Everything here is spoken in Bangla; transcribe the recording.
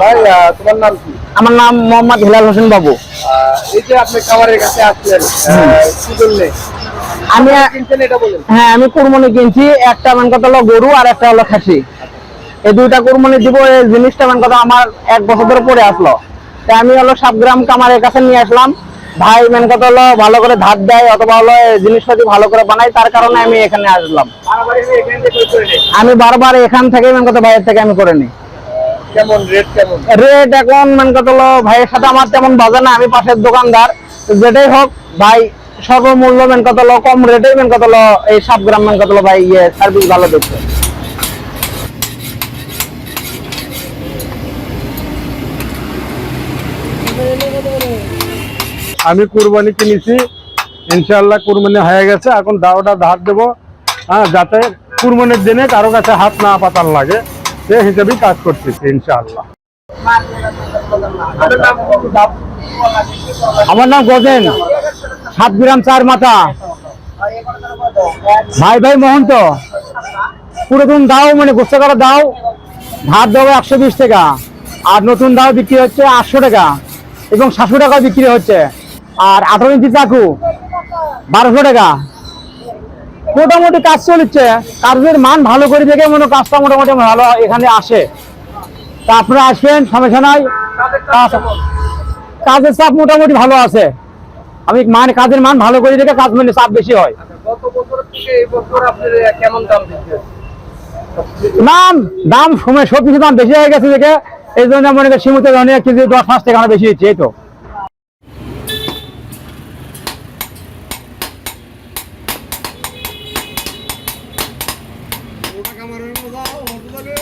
ভাই তোমার নাম কি? আমার নাম মোহাম্মদ হিলাল হোসেন বাবু। এই যে আপনি খামারের কাছে আসলেন কি বললে? আমি হ্যাঁ আমি কুরবানি কিনছি একটা মান কথা হলো গরু আর একটা হলো খাসি। এই দুইটা কুরবানি দিব এই জিনিসটা মান কথা আমার এক বছর ধরে পড়ে আসলো। তাই আমি হলো সাবগ্রাম কামারের কাছে নিয়ে আসলাম। ভাই মেন কথা হলো ভালো করে ধার দেয় অথবা হলো জিনিসপাতি ভালো করে বানাই তার কারণে আমি এখানে আসলাম। আমি বারবার এখান থেকে মেন কথা ভাইয়ের থেকে আমি করে নিই। কেমন রেট কেমন? রেট এখন মেন কথা হলো ভাইয়ের সাথে আমার তেমন বাজে না আমি পাশের দোকানদার। যেটাই হোক ভাই সর্বমূল্য মেন কথা হলো কম রেটে মেন কথা হলো এই সাবগ্রাম মেন কথা হলো ভাই ইয়ে সার্ভিস ভালো দিচ্ছে আমি কুরবানি কিনেছি ইনশাল্লাহ কুরবানি হয়ে গেছে এখন দাওটা ধার দেবো। হ্যাঁ যাতে কুরবানির দিনে কারও কাছে হাত না পাতার লাগে। সে হিসেবেই কাজ করতেছি নাম আমার নাম গজেন, সাত গ্রাম চার মাথা। ভাই ভাই, মহন্ত, পুরো তুমি দাও মানে গোস্ত করে দাও। ধার দেবো একশো বিশ টাকা, আর নতুন দাও বিক্রি হচ্ছে আটশো টাকা এবং সাতশো টাকা বিক্রি হচ্ছে। আর আঠারো ইঞ্চি চাকু, বারোশো টাকা। মোটামুটি কাজ চলছে। কাজের মান ভালো করে দেখে মনে কাজটা মোটামুটি ভালো এখানে আসে। তা আপনারা আসবেন সমস্যা নাই। কাজের চাপ মোটামুটি ভালো আছে। আমি মান কাজের মান ভালো করে দেখে কাজ মানে চাপ বেশি হয়। নাম দাম সময় সব কিছু দাম বেশি হয়ে গেছে দেখে। এই জন্য মনে করি সীমিত ধরনের কেজি দশ পাঁচ টাকা বেশি হচ্ছে এই তো। আমার